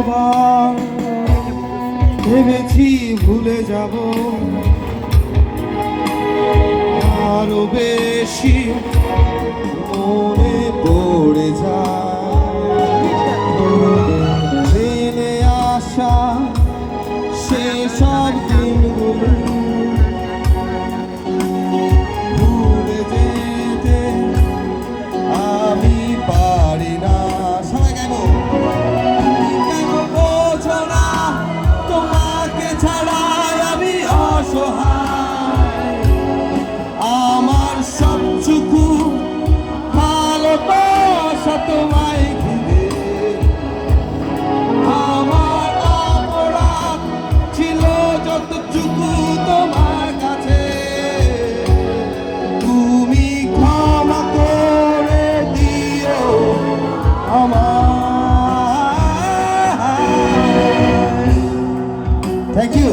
কতবার ভেবেছি ভুলে যাব। আরও বেশি মনে পড়ে যায়। অসহায় আমার সবটুকু ভালোবাসা তোমায় আমার অপরাধ ছিল যতটুকু তোমার কাছে। তুমি ক্ষমা করে দিও আমার থ্যাংক ইউ